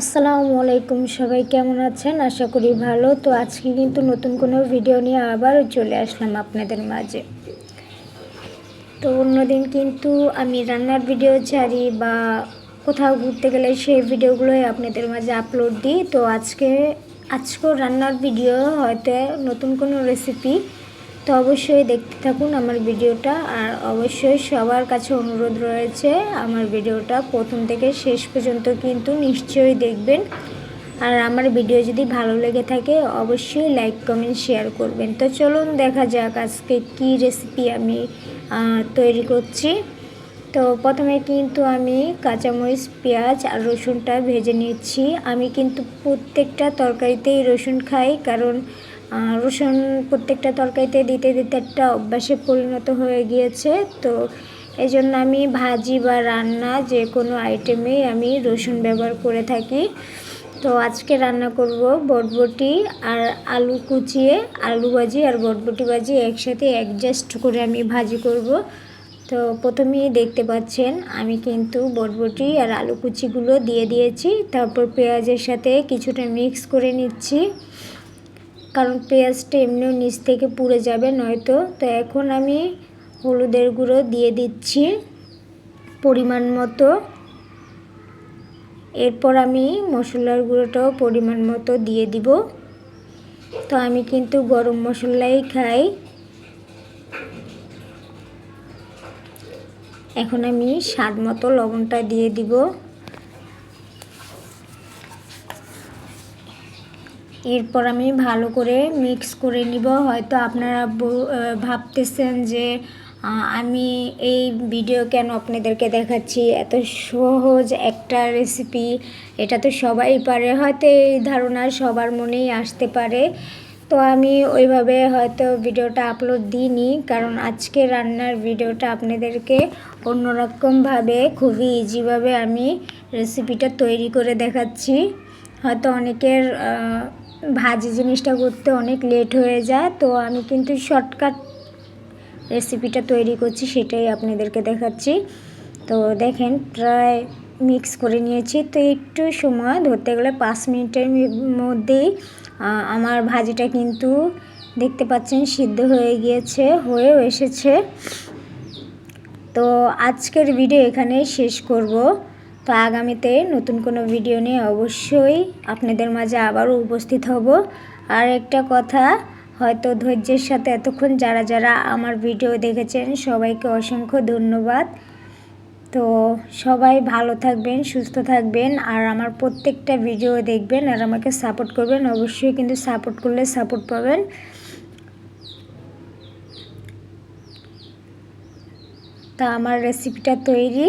আসসালামু আলাইকুম, সবাই কেমন আছেন? আশা করি ভালো। তো আজকে কিন্তু নতুন কোনো ভিডিও নিয়ে আবার চলে আসলাম আপনাদের মাঝে। তো অন্যদিন কিন্তু আমি রান্নার ভিডিও ছাড়ি বা কোথাও ঘুরতে গেলে সেই ভিডিওগুলোই আপনাদের মাঝে আপলোড দিই। তো আজকে, আজকেও রান্নার ভিডিও হয়তো নতুন কোনো রেসিপি তো অবশ্যই দেখতে থাকুন আমার ভিডিওটা। আর অবশ্যই সবার কাছে অনুরোধ রয়েছে, আমার ভিডিওটা প্রথম থেকে শেষ পর্যন্ত কিন্তু নিশ্চয়ই দেখবেন। আর আমার ভিডিও যদি ভালো লেগে থাকে, অবশ্যই লাইক, কমেন্ট, শেয়ার করবেন। তো চলুন দেখা যাক আজকে কি রেসিপি আমি তৈরি করছি। তো প্রথমে কিন্তু আমি কাঁচামরিচ, পেঁয়াজ আর রসুনটা ভেজে নিচ্ছি। আমি কিন্তু প্রত্যেকটা তরকারিতেই রসুন খাই, কারণ রসুন প্রত্যেকটা তরকারিতে দিতে দিতে একটা অভ্যাসে পরিণত হয়ে গিয়েছে। তো এই জন্য আমি ভাজি বা রান্না যে কোনো আইটেমেই আমি রসুন ব্যবহার করে থাকি। তো আজকে রান্না করব বটবটি আর আলু কুচিয়ে আলু ভাজি আর বটবটি ভাজি একসাথে অ্যাডজাস্ট করে আমি ভাজি করব। তো প্রথমেই দেখতে পাচ্ছেন আমি কিন্তু বটবটি আর আলু কুচিগুলো দিয়ে দিয়েছি। তারপর পেঁয়াজের সাথে কিছুটা মিক্স করে নিচ্ছি। কারণ পেঁয়াজটা এমনিও নিচ থেকে পুড়ে যাবে নয়তো। তো এখন আমি হলুদের গুঁড়ো দিয়ে দিচ্ছি পরিমাণ মতো। এরপর আমি মশলার গুঁড়োটাও পরিমাণ মতো দিয়ে দিব। তো আমি কিন্তু গরম মশলাই খাই। এখন আমি স্বাদ মতো লবণটা দিয়ে দিব। এরপর আমি ভালো করে মিক্স করে নিব। হয়তো আপনারা ভাবতেছেন যে আমি এই ভিডিও কেন আপনাদেরকে দেখাচ্ছি? এত সহজ একটা রেসিপি এটা তো সবাই পারে। হয়তো এই ধারণা সবার মনেই আসতে পারে। তো আমি ওইভাবে হয়তো ভিডিওটা আপলোড দিইনি, কারণ আজকে রান্নার ভিডিওটা আপনাদেরকে অন্যরকমভাবে, খুবই ইজিভাবে আমি রেসিপিটা তৈরি করে দেখাচ্ছি। হয়তো অনেকের ভাজি জিনিসটা করতে অনেক লেট হয়ে যায়, তো আমি কিন্তু শর্টকাট রেসিপিটা তৈরি করছি, সেটাই আপনাদেরকে দেখাচ্ছি। তো দেখেন, প্রায় মিক্স করে নিয়েছি, তো একটু সময় ধরতে গেলে পাঁচ মিনিটের মধ্যেই আমার ভাজিটা কিন্তু দেখতে পাচ্ছেন সিদ্ধ হয়ে গিয়েছে, হয়েও এসেছে। তো আজকের ভিডিও এখানেই শেষ করব। তো আগামীতে নতুন কোনো ভিডিও নিয়ে অবশ্যই আপনাদের মাঝে আবারও উপস্থিত হব। আর একটা কথা, হয়তো ধৈর্যের সাথে এতক্ষণ যারা যারা আমার ভিডিও দেখেছেন, সবাইকে অসংখ্য ধন্যবাদ। তো সবাই ভালো থাকবেন, সুস্থ থাকবেন, আর আমার প্রত্যেকটা ভিডিও দেখবেন আর আমাকে সাপোর্ট করবেন। অবশ্যই কিন্তু সাপোর্ট করলে সাপোর্ট পাবেন। তা আমার রেসিপিটা তৈরি।